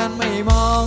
นั้ไม่มอง